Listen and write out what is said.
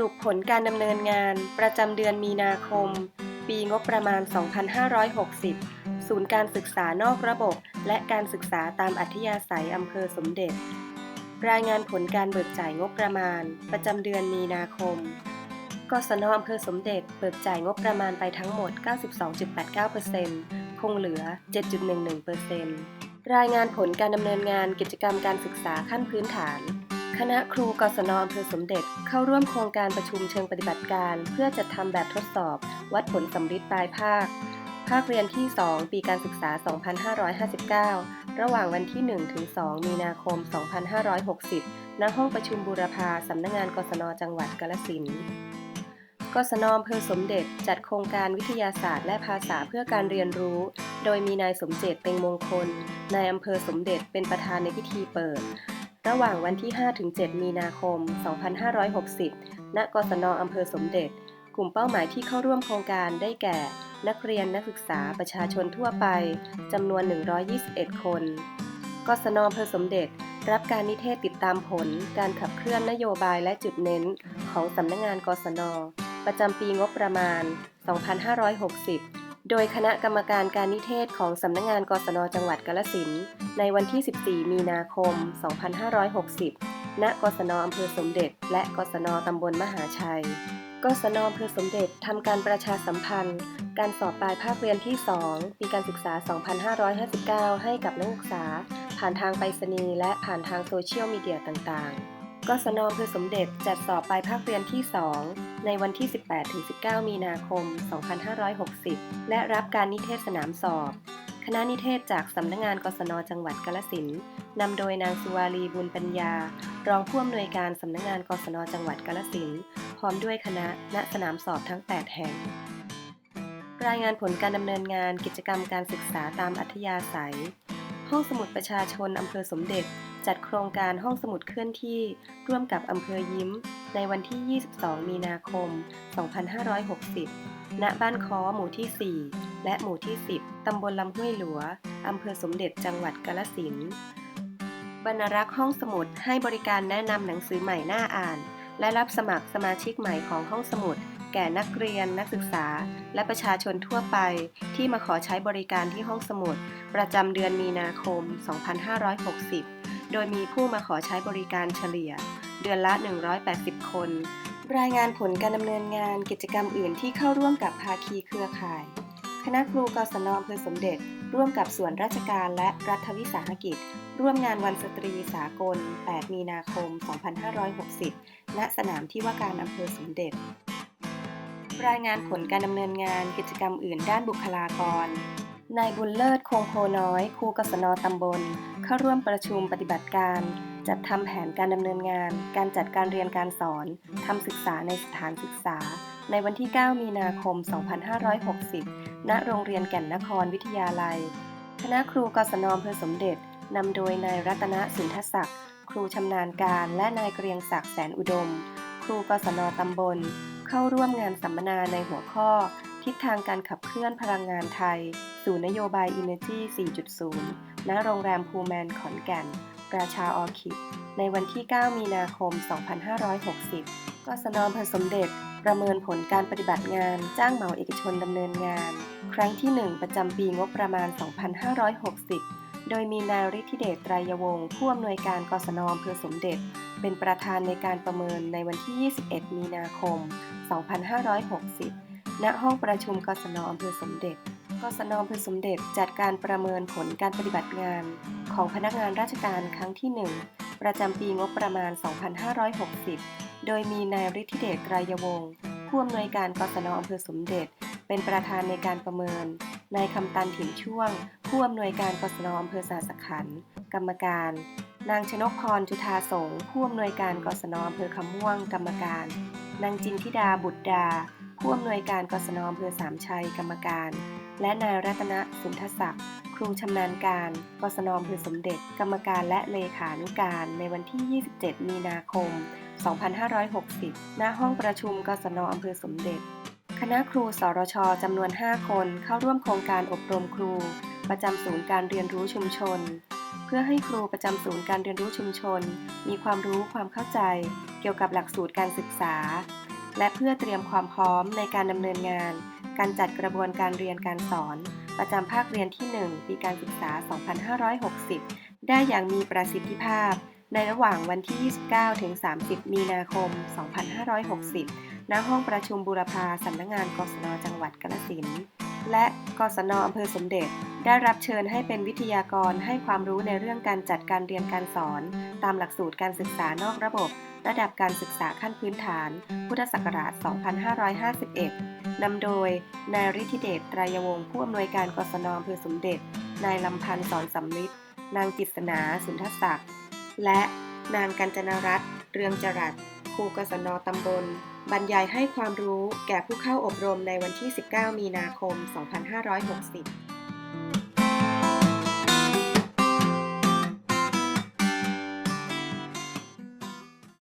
รุปผลการดำเนินงาน ประจำเดือนมีนาคม ปีงบประมาณ 2560 ศูนย์การศึกษานอกระบบ และการศึกษาตามอัธยาศัยอำเภอสมเด็จ รายงานผลการเบิกจ่ายงบประมาณ ประจำเดือนมีนาคม กศนอำเภอสมเด็จ เบิกจ่ายงบประมาณไปทั้งหมด 92.89%คงเหลือ 7.11%รายงานผลการดำเนินงานกิจกรรมการศึกษาขั้นพื้นฐาน คณะครูกศนอำเภอสมเด็จเข้าร่วมโครงการประชุมเชิงปฏิบัติการ เพื่อจัดทำแบบทดสอบ วัดผลสำริดปลายภาค ภาคเรียนที่ 2 ปีการศึกษา 2559 ระหว่างวันที่ 1 ถึง 2 มีนาคม 2560 ณ ห้องประชุมบูรพาสำนักงานกศนจังหวัดกาฬสินธุ์กศนอำเภอสมเด็จจัดโครงการวิทยาศาสตร์และภาษาเพื่อการเรียนรู้ โดยมีนายสมเจตเต็งมงคล นายอำเภอสมเด็จเป็นประธานในพิธีเปิด ระหว่างวันที่ 5-7 มีนาคม 2560 ณ กศนอำเภอสมเด็จ กลุ่มเป้าหมายที่เข้าร่วมโครงการได้แก่ นักเรียนนักศึกษาประชาชนทั่วไป จำนวน 121 คน กศนอำเภอสมเด็จ รับการนิเทศติดตามผล การขับเคลื่อนนโยบายและจุดเน้น ของสำนักงานกศน ประจำปีงบประมาณ 2560 โดยคณะกรรมการการนิเทศของสำนักงานกศนจังหวัดกาฬสินธุ์ในวันที่ 14 มีนาคม 2560 ณ กศนอำเภอสมเด็จ และกศนตำบลมหาชัย กศนอำเภอสมเด็จทำการประชาสัมพันธ์ การสอบปลายภาคเรียนที่ 2 ปีการศึกษา 2559 ให้กับนักศึกษา ผ่านทางไปรษณีย์และผ่านทางโซเชียลมีเดียต่างๆ กศนอำเภอสมเด็จจัดสอบปลายภาคเรียนที่ 2 ในวันที่ 18-19 มีนาคม 2560 และรับการนิเทศสนามสอบ คณะนิเทศจากสำนักงานกศนจังหวัดกาฬสินนำโดยนางสุวารีบุญปัญญา รองผู้อำนวยการสำนักงานกศนจังหวัดกาฬสินพร้อมด้วยคณะณสนามสอบทั้ง 8 แห่ง รายงานผลการดำเนินงานกิจกรรมการศึกษาตามอัธยาศัย ห้องสมุดประชาชนอำเภอสมเด็จ จัดโครงการห้องสมุดเคลื่อนที่ร่วมกับอำเภอยิ้ม ในวันที่ 22 มีนาคม 2560 ณ บ้านค้อหมู่ที่ 4 และหมู่ที่ 10 ตำบลลำห้วยหลัว อำเภอสมเด็จจังหวัดกาฬสินธุ์บรรณรักษ์ห้องสมุดให้บริการแนะนำหนังสือใหม่หน่าอ่าน และรับสมัครสมาชิกใหม่ของห้องสมุด แก่นักเรียน นักศึกษา และประชาชนทั่วไป ที่มาขอใช้บริการที่ห้องสมุด ประจำเดือนมีนาคม 2560 โดยมีผู้มาขอใช้บริการเฉลี่ย เดือนละ 180 คน รายงานผลการดำเนินงานกิจกรรมอื่นที่เข้าร่วมกับภาคีเครือข่าย คณะครูกศนอำเภอสมเด็จ ร่วมกับส่วนราชการและรัฐวิสาหกิจ ร่วมงานวันสตรีสากล 8 มีนาคม 2560 ณ สนามที่ว่าการอำเภอสมเด็จ รายงานผลการดำเนินงานกิจกรรมอื่นด้านบุคลากร นายบุญเลิศคงโพน้อยครูกศนตำบล เข้าร่วมประชุมปฏิบัติการ จัดทำแผนการดำเนินงาน การจัดการเรียนการสอนทำศึกษาในสถานศึกษา ในวันที่ 9 มีนาคม 2560 ณ โรงเรียนแก่นนครวิทยาลัย คณะครูกศนอำเภอสมเด็จนำโดยนายรัตนสุนทศักดิ์ครูชำนาญการและนายเกรียงศักดิ์แสนอุดม ครูกศนตำบล เข้าร่วมงานสัมมนาในหัวข้อ ทิศทางการขับเคลื่อนพลังงานไทย สู่นโยบาย Energy 4.0 ณ โรงแรมพูแมนขอนแก่น ราชาออคิด ในวันที่ 9 มีนาคม 2560กศนอำเภอสมเด็จ ประเมินผลการปฏิบัติงาน จ้างเหมาเอกชนดำเนินงาน ครั้งที่ 1 ประจำปีงบประมาณ 2560 โดยมีนายฤทธิเดชไตรยวงศ์ผู้อำนวยการกศนอำเภอสมเด็จ เป็นประธานในการประเมินในวันที่ 21 มีนาคม 2560 ณห้องประชุมกศนอำเภอสมเด็จกศนอำเภอสมเด็จจัดการประเมินผลการปฏิบัติงาน ของพนักงานราชการครั้งที่ 1 ประจำปีงบประมาณ 2560 โดยมีนายฤทธิเดชไตรยวงศ์ผู้อำนวยการกศนอำเภอสมเด็จ เป็นประธานในการประเมิน นายคำตันถิ่นช่วง ผู้อำนวยการกศนอำเภอสาสขันกรรมการ นางชนกพรจุธาสงผู้อำนวยการกศนอำเภอคำม่วง กรรมการ นางจินทิดาบุตรดา ผู้อำนวยการกศนอำเภอสามชัยกรรมการ และนายรัตนสุนทศักดิ์ครูชำนาญการกศนอำเภอสมเด็จ กรรมการและเลขานุการในวันที่ 27 มีนาคม 2560ณห้องประชุมกศนอำเภอสมเด็จ คณะครูสรชจำนวน 5 คนเข้าร่วมโครงการอบรมครู ประจำศูนย์การเรียนรู้ชุมชน เพื่อให้ครูประจำศูนย์การเรียนรู้ชุมชน มีความรู้ความเข้าใจ เกี่ยวกับหลักสูตรการศึกษา และเพื่อเตรียมความพร้อมในการดำเนินงาน การจัดกระบวนการเรียนการสอน ประจำภาคเรียนที่ 1 ปีการศึกษา 2560 ได้อย่างมีประสิทธิภาพ ในระหว่างวันที่ 29 ถึง 30 มีนาคม 2560 ณ ห้องประชุมบูรพาสำนักงานกศนจังหวัดกาฬสินธุ์และกศนอำเภอสมเด็จ ได้รับเชิญให้เป็นวิทยากรให้ความรู้ในเรื่องการจัดการเรียนการสอน ตามหลักสูตรการศึกษานอกระบบ ระดับการศึกษาขั้นพื้นฐาน พุทธศักราช 2551 นำโดย นายฤทธิเดชไตรยวงศ์ผู้อำนวยการกศนอำเภอสมเด็จ นายลำพันธ์สอนสำลิดนางจิตนาสุนทศักดิ์ และนางกัญจนรัตน์เรืองจรัสครูกศนตำบล บรรยายให้ความรู้แก่ผู้เข้าอบรมในวันที่ 19 มีนาคม 2560